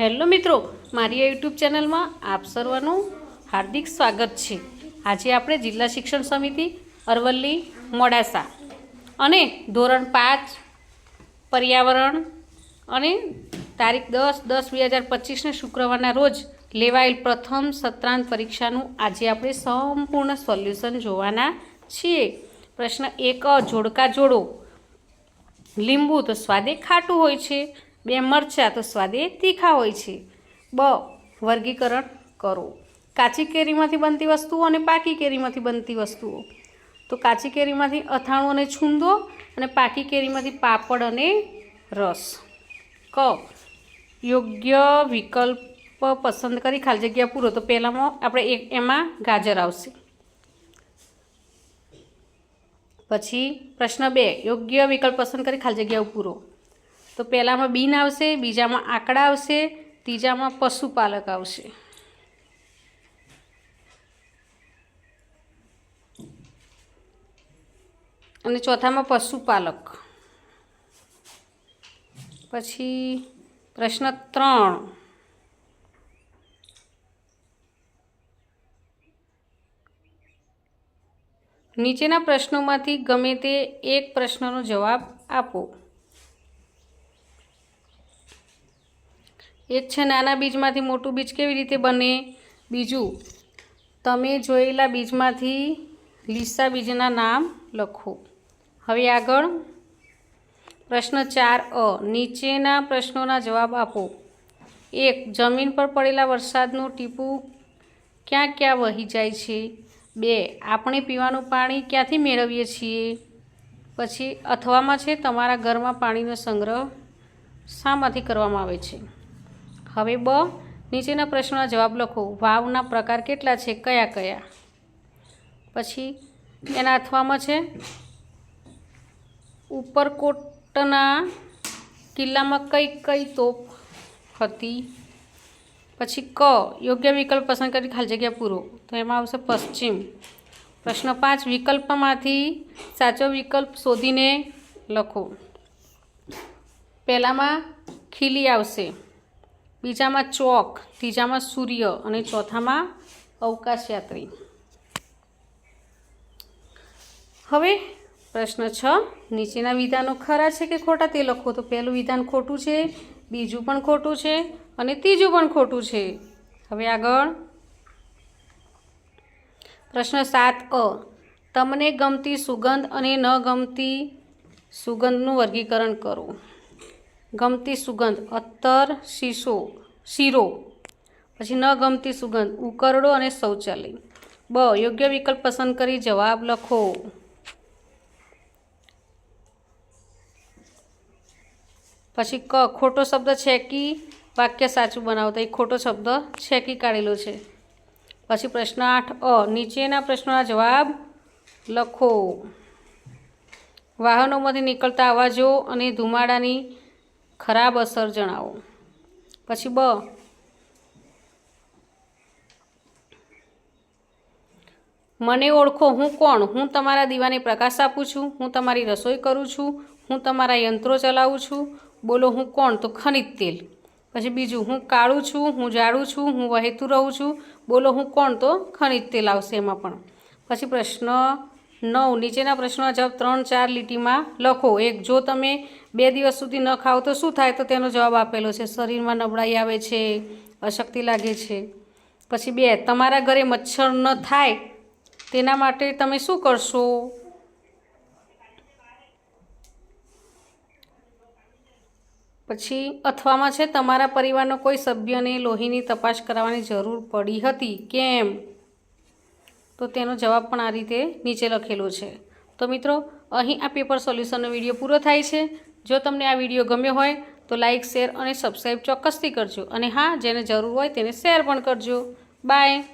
Hello મિત્રો, મારી આ યુટ્યુબ ચેનલમાં આપ સર્વનું હાર્દિક સ્વાગત છે. આજે આપણે જિલ્લા શિક્ષણ સમિતિ, અરવલ્લી, મોડાસા અને ધોરણ પાંચ, પર્યાવરણ અને તારીખ દસ દસ બે હજાર પચીસને શુક્રવારના રોજ લેવાયેલ પ્રથમ સત્રાંત પરીક્ષાનું આજે આપણે સંપૂર્ણ સોલ્યુશન જોવાના છીએ. પ્રશ્ન એક જોડકા જોડો. લીંબુ તો સ્વાદે ખાટું હોય છે. બે મરચાં તો સ્વાદે તીખા હોય છે. બ, વર્ગીકરણ કરો. કાચી કેરીમાંથી બનતી વસ્તુઓ અને પાકી કેરીમાંથી બનતી વસ્તુઓ. તો કાચી કેરીમાંથી અથાણું અને છૂંદો અને પાકી કેરીમાંથી પાપડ અને રસ. ક, યોગ્ય વિકલ્પ પસંદ કરી ખાલી જગ્યા પૂરો. તો પહેલાંમાં આપણે એક એમાં ગાજર આવશે. પછી પ્રશ્ન બે, યોગ્ય વિકલ્પ પસંદ કરી ખાલી જગ્યા પૂરો. તો પહેલામાં બીન આવશે, બીજામાં આંકડા આવશે, ત્રીજામાં પશુપાલક આવશે. અને ચોથામાં પશુપાલક. પછી પ્રશ્ન ત્રણ. નીચેના પ્રશ્નોમાંથી ગમે તે એક પ્રશ્નનો જવાબ આપો. એક છે નાના બીજમાંથી મોટું બીજ કેવી રીતે બને? બીજું, તમે જોયેલા બીજમાંથી લીસા બીજના નામ લખો. હવે આગળ પ્રશ્ન ચાર અ, નીચેના પ્રશ્નોના જવાબ આપો. એક, જમીન પર પડેલા વરસાદનું ટીપું ક્યાં ક્યાં વહી જાય છે? બે, આપણે પીવાનું પાણી ક્યાંથી મેળવીએ છીએ? પછી, અથવામાં છે, તમારા ઘરમાં પાણીનો સંગ્રહ શામાંથી કરવામાં આવે છે. હવે બ, નીચેના પ્રશ્નોના જવાબ લખો. વાવના પ્રકાર કેટલા છે? કયા કયા? પછી એના અથવામાં છે, ઉપરકોટના કિલ્લામાં કઈ કઈ તોપ હતી? પછી ક, યોગ્ય વિકલ્પ પસંદ કરી ખાલી જગ્યા પૂરો. તો એમાં આવશે પશ્ચિમ. પ્રશ્ન પાંચ, વિકલ્પમાંથી સાચો વિકલ્પ શોધીને લખો. પહેલામાં ખીલી આવશે. બીજામાં ચોક, ત્રીજામાં સૂર્ય અને ચોથામાં અવકાશયાત્રી હવે પ્રશ્ન છ. નીચેના વિધાનો ખરા છે કે ખોટા તે લખો તો પહેલું વિધાન ખોટું છે, બીજું પણ ખોટું છે અને ત્રીજું પણ ખોટું છે. હવે આગળ. પ્રશ્ન સાત અ. તમને ગમતી સુગંધ અને ન ગમતી સુગંધનું વર્ગીકરણ કરો. ગમતી સુગંધ અત્તર શીશો, શીરો. પછી ન ગમતી સુગંધ, ઉકરડો અને શૌચાલય. બ, યોગ્ય વિકલ્પ પસંદ કરી જવાબ લખો. પછી ક, ખોટો શબ્દ છેકી વાક્ય સાચું બનાવતા એ ખોટો શબ્દ છેકી કાઢેલો છે. પછી પ્રશ્ન આઠ, અ, નીચેના પ્રશ્નોના જવાબ લખો. વાહનોમાંથી નીકળતા અવાજો અને ધુમાડાની ખરાબ અસર જણાવો. પછી બ. મને ઓળખો હું કોણ? હું તમારા દીવાને પ્રકાશ આપું છું. હું તમારી રસોઈ કરું છું. હું તમારા યંત્રો ચલાવું છું. બોલો હું કોણ? તો ખનિજ તેલ. પછી બીજું, હું કાળું છું, હું જાડું છું, હું વહેતું રહું છું. બોલો હું કોણ? તો ખનિજ તેલ આવશે એમાં પણ. પછી પ્રશ્ન નવ, નીચેના પ્રશ્નના જવાબ ત્રણ, ચાર લીટીમાં લખો. એક, જો તમે બે દિવસ સુધી ન ખાઓ તો શું થાય? તો તેનો જવાબ આપેલો છે. શરીરમાં નબળાઈ આવે છે, અશક્તિ લાગે છે. પછી બે, તમારા ઘરે મચ્છર ન થાય તેના માટે તમે શું કરશો? પછી, અથવામાં છે, તમારા પરિવારનો કોઈ સભ્યને લોહીની તપાસ કરાવવાની જરૂર પડી હતી? કેમ? તો તેનો જવાબ પણ આ રીતે નીચે લખેલો છે. તો મિત્રો, અહીં આ પેપર સોલ્યુશનનો વીડિયો પૂરો થાય છે. જો તમને આ વીડિયો ગમ્યો હોય, તો લાઇક શેર અને સબસ્ક્રાઈબ ચોક્કસથી કરજો. અને હા, જેને જરૂર હોય તેને શેર પણ કરજો. બાય.